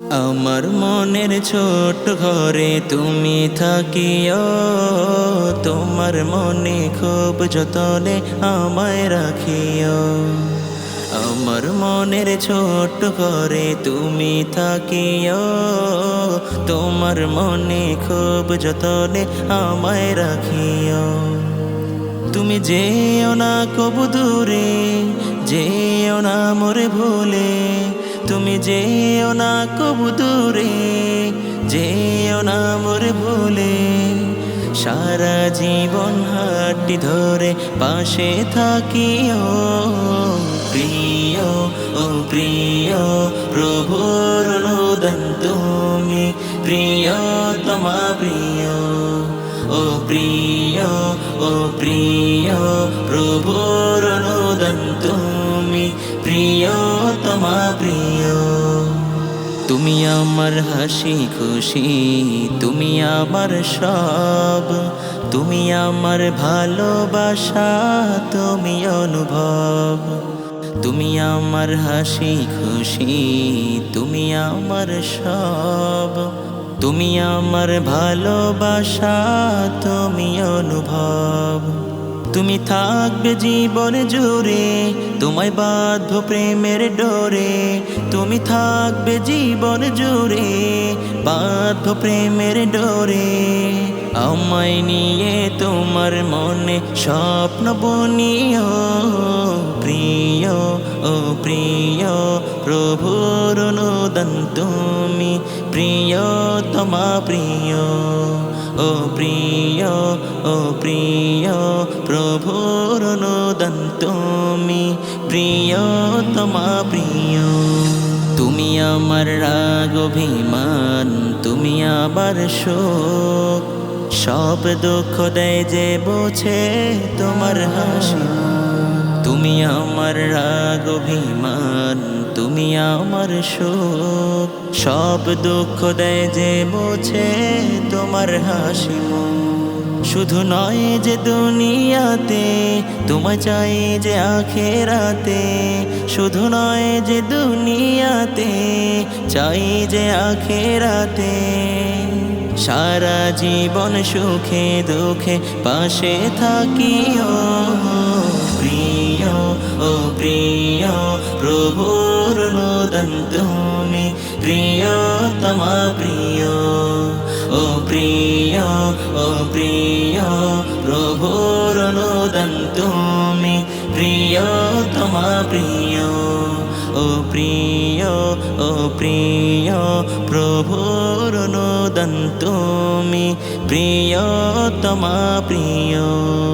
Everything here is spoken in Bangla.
আমার মনের ছোট ঘরে তুমি থাকিও, তোমার মনে খুব যতনে আমায় রাখিও। আমার মনের ছোট ঘরে তুমি থাকিও, তোমার মনে খুব যতনে আমায় রাখিও। তুমি যেও না কবু দূরে, যেও না মোরে ভুলে তুমি যেও না কবু দূরে, যেও না মোরে ভুলে। সারা জীবন হাটি ধরে পাশে থাকিও। প্রিয়, ও প্রিয়, প্রভুর অনুদান তুমি, প্রিয়, তোমা প্রিয়। ও প্রিয় ও প্রিয়, প্রভুর অনুদান তুমি, প্রিয় তুমি আমার হাসি খুশি, তুমি আমার সব, তুমি আমার ভালোবাসা, তুমি অনুভব। তুমি আমার হাসি খুশি, তুমি আমার সব, তুমি আমার ভালোবাসা, তুমি অনুভব। তুমি থাকবে জীবন জুড়ে, তোমায় বাধ্য প্রেমের ডোরে। তুমি থাকবে জীবন জুড়ে বাধ্য প্রেমের ডোরে। আমায় নিয়ে তোমার মনে স্বপ্ন বনিও, প্রিয়, ও প্রিয়, প্রভুর অনুদান তুমি প্রিয় তোমা প্রিয়। ও প্রিয় ও প্রিয়, প্রভুর অনুদান তুমি প্রিয় তোমা প্রিয়। তুমি আমার রাগ, অভিমান, তুমি আবার শোক। সব দুঃখ দেয় যে বোঝে তোমার হাসি। তুমি আমার রাগ, অভিমান, তুমি আমার শোক। সব দুঃখ দেয় যে বোঝে তোমার হাসি। শুধু নয় যে দুনিয়াতে, তোমায় চাই যে আখেরাতে। শুধু নয় যে দুনিয়াতে, চাই যে আখেরাতে। সারা জীবন সুখে দুঃখে পাশে থাকিও। প্রিয়, ও প্রিয়, প্রভুর নদন তুমি। প্রিয় তোমা প্রিয়। ও প্রিয় ও প্রিয় প্রভুর নদন তুমি। প্রিয়, তোমা প্রিয়, ও প্রিয় ও প্রিয় প্রভুর নদন তুমি। প্রিয়, তোমা প্রিয়।